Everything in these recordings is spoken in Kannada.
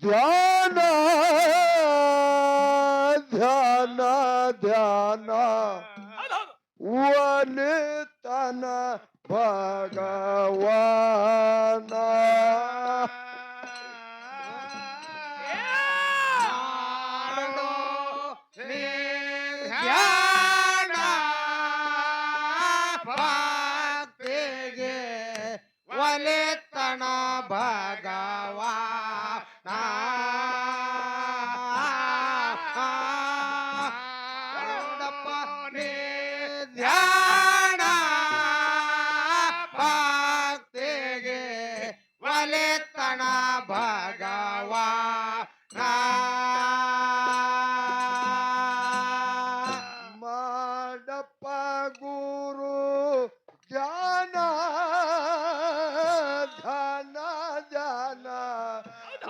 Dana, dhyana, dhyana, vanitana bhagavan.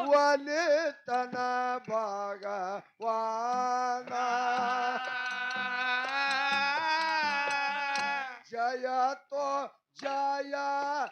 Wanitana Baga Wana ah. Jaya to Jaya.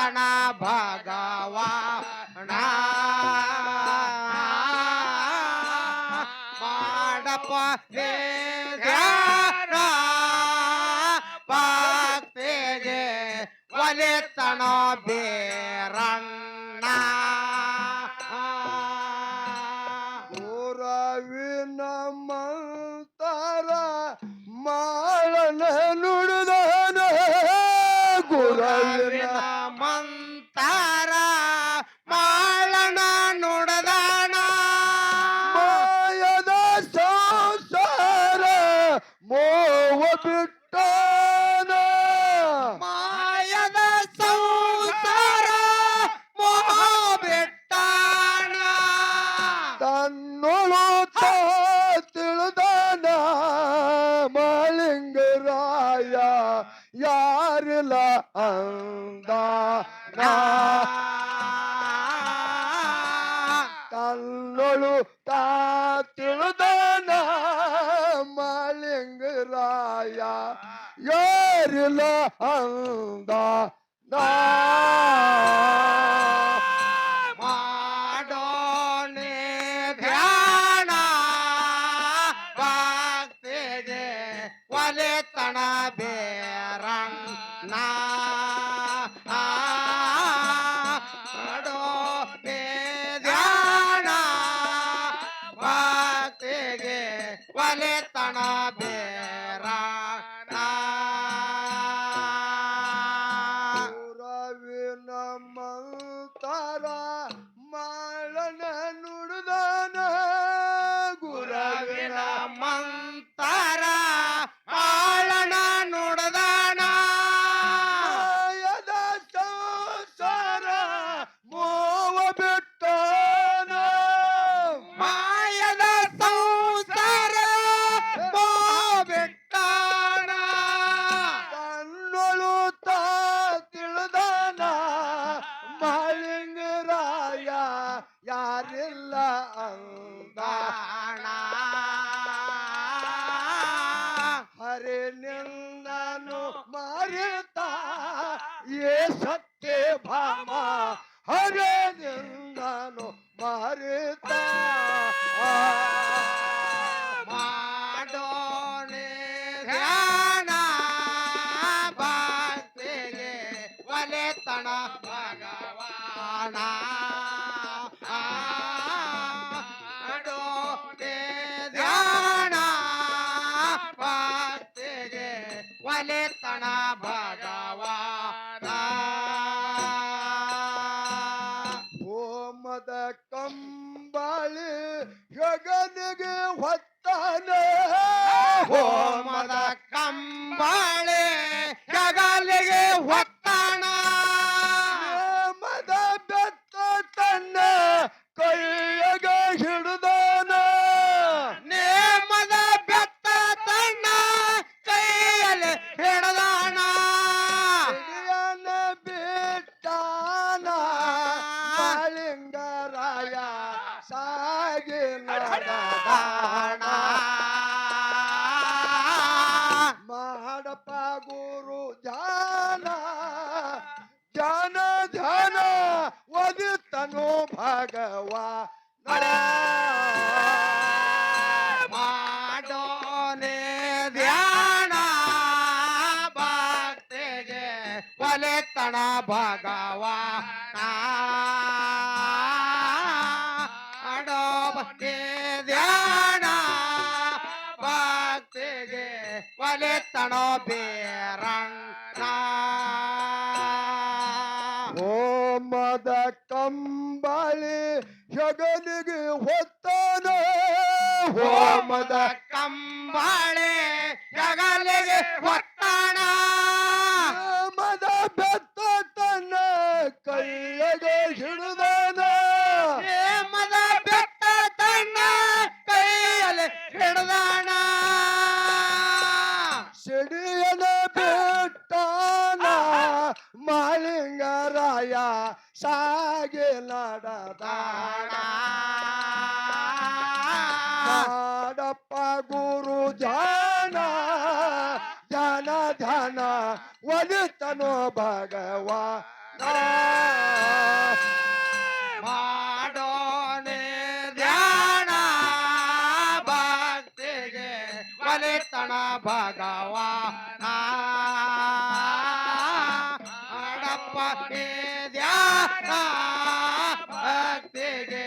ಕಣ ಭಾಗ காருல தன்னொழு தாத்திழுதான மலிங்குராயா ஏருல அந்த 那 ಭಕ್ತಿಗೆ ಒಲೆತಣ ಭಗವಾನ ಅಡೋ ಭಕ್ತಿ ಧ್ಯಾನ. ಭಕ್ತಿಗೆ ಒಲೆತಣ ಬೇರಂಗ ಹೋಮದ ಕಂಬಳಿ ಜಗನಿಗೆ ಹೊತ್ತಾನ. ಹೋಮದ bebe ಒಲಿತನು ಭಗವಾ ಮಾಡೋನೆ ಧ್ಯಾನ ಭಕ್ತಿಗೆ ಒಲಿತನ ಭಗವಾನ ಅಡಪ್ಪ ಧ್ಯಾನ ಭಕ್ತಿಗೆ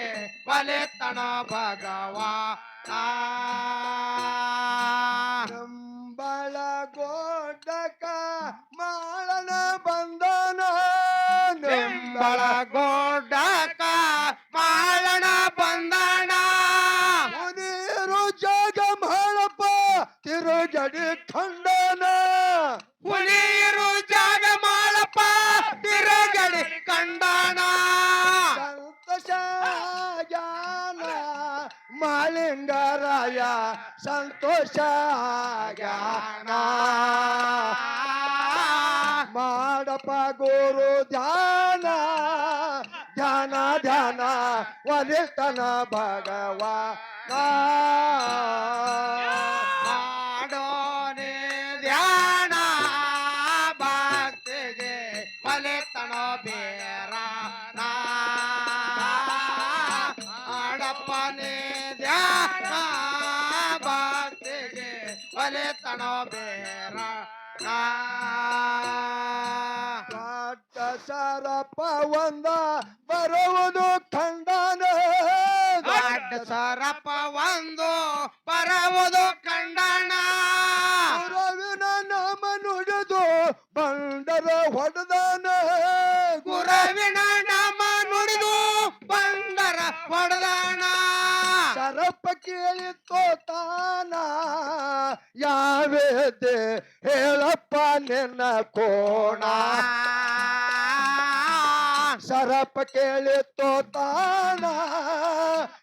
ಒಲಿತನ ಭಗವಾನ ನಂಬಳ ಮಾಡಪ್ಪ ಗುರು ಧ್ಯಾನ ಧ್ಯಾನ ಧ್ಯಾನ ಒಲಿತನ ಭಗವಾ ಮಾಡೋನೆ ಧ್ಯಾನ ಭಕ್ತಿಗೆ ಒಲೆತನ ಬೇರಾನ ಮಾಡಪ್ಪನೇ ಧ್ಯಾನ ಭಕ್ತಿಗೆ ಒಲೆತನ ಬೇರಾನ ಕಾಟ ಸರಪ ಒಂದ ಬರುವುದು ಖಂಡನ ದೊಡ್ಡ ಸರಪ ಒಂದು ಬರುವುದು ಕಂಡಣ ಗುರುವಿನ ನಾಮ ನುಡಿದು ಬಂಡರ ಹೊಡೆದನ ಗುರುವಿನ ನಾಮ ನುಡಿದು ಬಂದರ ಹೊಡೆದಾಣ ಸರಪ ಕೇಳಿ ತೋತಾನ ಯಾವೇದೆ ಹೇಳಪ್ಪ ನಿನ್ನ ಕೋಣ ಸರಪ ಕೇಳಿ ತೋತಾನ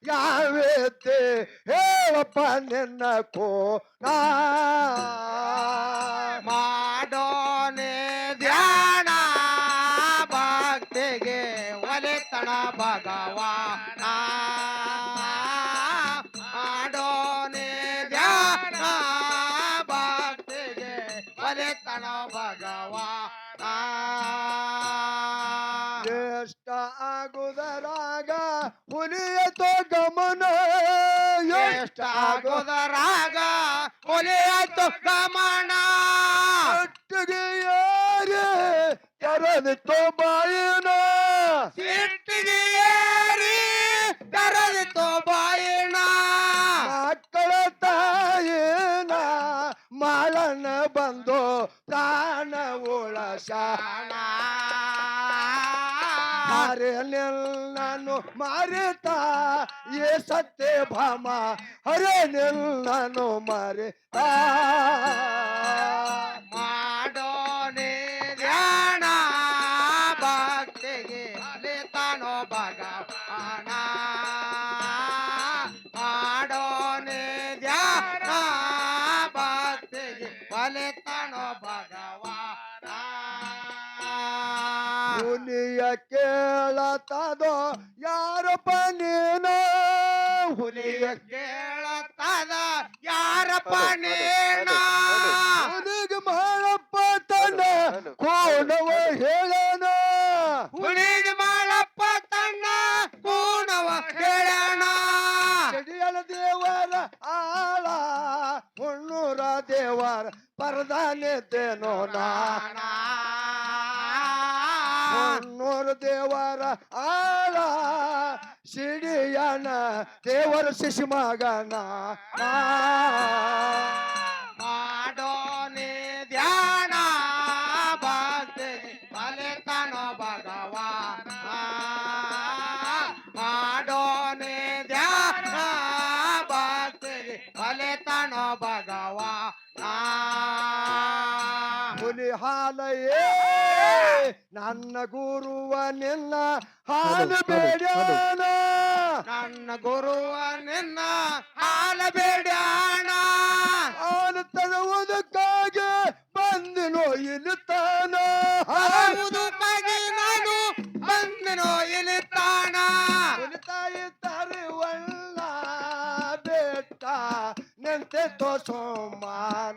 ಯಾವೇದೆ ಹೇಳಪ್ಪ ನಿನ್ನ ಕೋಣ ಮಾಡೋನೆ ಧ್ಯಾನ ಭಕ್ತಿಗೆ ಒಲೆತಣ ಭಗವಾನ ಮಾಡೋನೆ ಧ್ಯಾನ ಭಕ್ತಿಗೆ ಒಲೆತಣ ಭಗವಾನ ಜ್ಯೇಷ್ಠ ಆಗುದರಾಗ ಹುಲಿಯತೋ ಗಮನ ಎಷ್ಟ ಆಗೋದರಾಗ ಒಲೆಯಾಯ್ತು ಗಮನ ಒಟ್ಟಿಗೆ ಯಾರೇ ತೆರೆದಿತ್ತು ಬಾಯಿನ ಸಿಟ್ಟಿಗೆ ಏರಿ ತೆರೆದಿತ್ತು ಬಾಯಿನ ಮಕ್ಕಳ ತಾಯಿನ ಮಾಳನ ಬಂದು ಪ್ರಾಣ ನಿಲ್ಲನು ಮಾರೇತ ಏ ಸತ್ಯ ಭಾಮ ಹರೆ ನಾನು ಮಾರಿತ. ಹುಲಿಯ ಕೇಳತದೋ? ಯಾರಪ್ಪ ನೀನು? ಹುಲಿಯ ಕೇಳತದ? ಯಾರಪ್ಪ ನೀನು? ಹುಲಿಗೆ ಮಾಡಪ್ಪ ತನ್ನ ಕೋಣವ ಹೇಳೋಣ ಹುಲಿಗೆ ಮಾಳಪ್ಪ ತನ್ನ ಕೋಣವ ಹೇಳ್ಯಾಣ ಸಿಡಿಯಳ ದೇವರ ಆಳ ಹುಣ್ಣೂರ ದೇವರ ಪರದಾನಿದ್ದೇನೋ ನಾ? ಮುನ್ನೂರು ದೇವರ ಆಳ ಸಿಡಿಯನ ದೇವರ ಶಿಶು ಮಗನ ಹಾಲಯೇ ನನ್ನ ಗುರುವನೆಲ್ಲ ಹಾಲು ಬೇಡ್ಯಾಣ ನನ್ನ ಗುರುವನೆಲ್ಲ ಹಾಲು ಬೇಡ್ಯಾಣ ಹಾಲು ತರುವುದಕ್ಕಾಗಿ ಬಂದಿನೋ ಇಲ್ಲಿ ತಾನ ಹರವುದಕ್ಕಾಗಿ ನಾನು ಬಂದೆನೋ ಇಲ್ಲಿ ತಾಣ ತಾಯಿ ತರುವಲ್ಲ ಬೆಟ್ಟ ನಿಂತೆ ಸೋಮಾನ.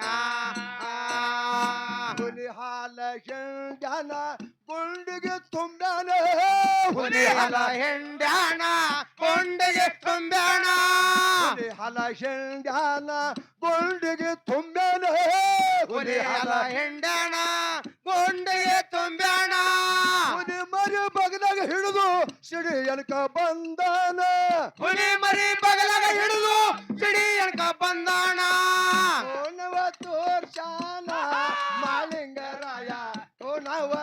ಹುಲಿ ಹಲ ಹೆಂಡ್ಯಾಣ ಕೊಂಡಿಗೆ ತುಂಬ್ಯಾಣ ಹುಲಿ ಹಲ ಹೆಂಡಾಣ ಗುಂಡಿಗೆ ತುಂಬ್ಯಾನ ಹುಲಿ ಹಲ ಹೆಂಡ್ಯಾಣ ಕೊಂಡಿಗೆ ತುಂಬ್ಯಾಣ ಹುಲಿ ಮರಿ ಬಗಲಾಗ ಹಿಡಿದು ಸಿಡಿ ಎಲ್ಕ ಬಂದಾನ. ಹುಲಿ ಮರಿ ಬಗಲಾಗ ಹಿಡಿದು ಸಿಡಿ ಎಲ್ಕ ಬಂದಾಣ ನವ ತೋರ್ಸಾನ ಮಾಲಿಂಗರಾಯ ನವ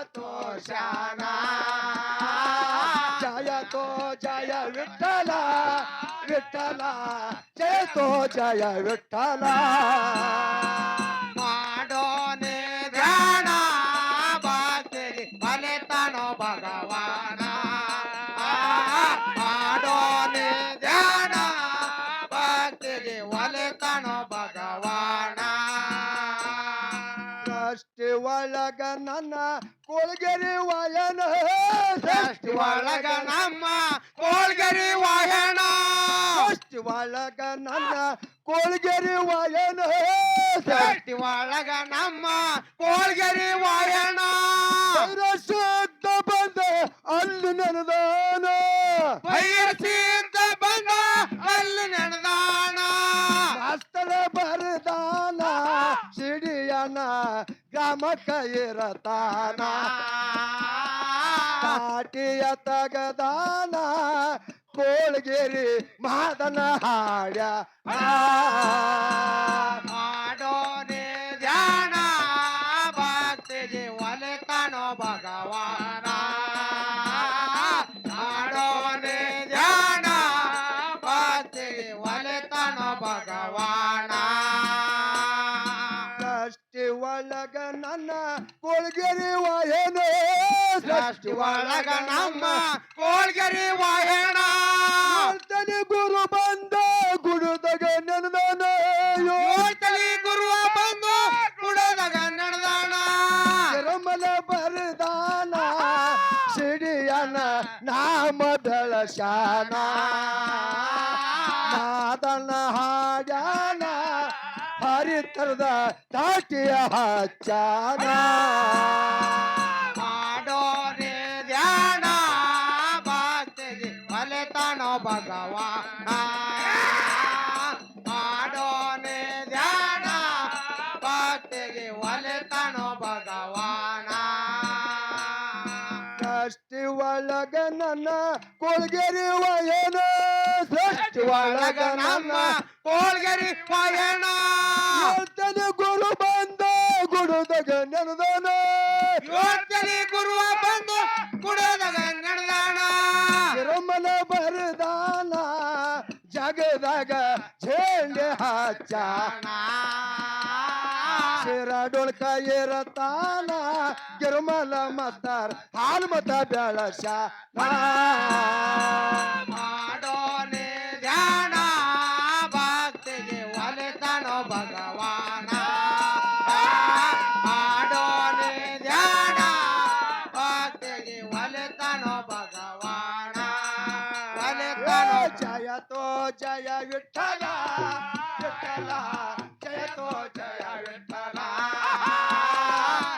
तो जय विठ्ठला विठ्ठला जय तो जय विठ्ठला. ಒಳಗ ನಮ್ಮ ಕೋಳ್ಗರಿ ವಾಯಣ ಸೃಷ್ಟಿ ಒಳಗ ನನ್ನ ಕೋಳ್ಗರಿ ವಾಯನ ಸೃಷ್ಟಿ ಒಳಗ ನಮ್ಮ ಕೋಳ್ಗರಿ ವಾಯಣ ಶುದ್ಧ ಬಂದ ಅಲ್ಲಿ ನೆನದಾನ. ಬೈರಸಿದ್ದ ಬಂದ ಅಲ್ಲಿ ನೆನದಾನ. ಮಾಸ್ತರ ಬರದಾನ ಸಿಡಿಯನ ಗ್ರಾಮಕ್ಕ ಇರತಾನ. ಕಾಟಿಯ ತಗದಾನ ಕೋಳಗಿರಿ ಮಾದನ ಹಾಡ್ಯ. ಸೃಷ್ಟಿ ಒಳಗ ನಮ್ಮ ಕೋಳ್ಗರಿ ವಾಯಣ ಹೇಳ್ತಾನೆ ಗುರು ಬಂದ ಗುಡುದಾಗ ನೆನದಾನ ಯೋಳ್ತಲಿ ಗುರು ಬಂದು ಕುಡದಾಗ ನಡೆದಾಣ ತಿರುಮಲ ಬರದಾನ ಸಿಡಿಯನ ನಾಮ ಶಾನ. ಮಾದನ ಹಾಡ್ಯಾನ ಹರಿತರದ ತಾಟಿಯ ಹಚ್ಚಾನ. ಭಗವಾನ ಮಾಡೋನೆ ಧ್ಯಾನ. ಭಕ್ತಿಗೆ ಒಲೆತನೋ ಭಗವಾನ. ಸೃಷ್ಟಿ ಒಳಗ ನನ್ನ ಕೊಳಗೆರಿ ವಯನ. ಸೃಷ್ಟಿ ಒಳಗ ನನ್ನ ಕೋಳ್ಗರಿ ವಯನ. ಗುರು ಬಂದ ಗುಡುದಾಗ ನೆನದಾನ. ಗುರುವ ಬಂದು ಗುಡದಗ ನಡೆದಾಣ ತಿರುಮಲ ಕಾಗದಾಗ ಝೇಂಡೆ ಹಚ್ಚಾಣ ಡೊಳ್ಕ ಏರತಾನ ಗಿರುಮಲ ಮತ್ತಾರ ಹಾಲ್ ಮತ ಬೆಳಶ ಮಾಡೋನೆ ಧ್ಯಾನ ಜಯತೋ ಜಯ ವಿಠಲ ವಿಠಲ ಜಯತೋ ಜಯ ವಿಠಲ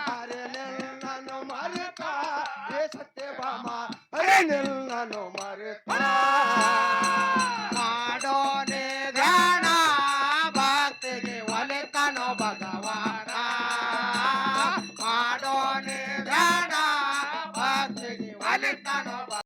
ಹರೆ ನಿನ್ನನು ಮರೆತ ಏ ಸತ್ಯಭಾಮ ಹರೆ ನಿನ್ನನು ಮರೆತ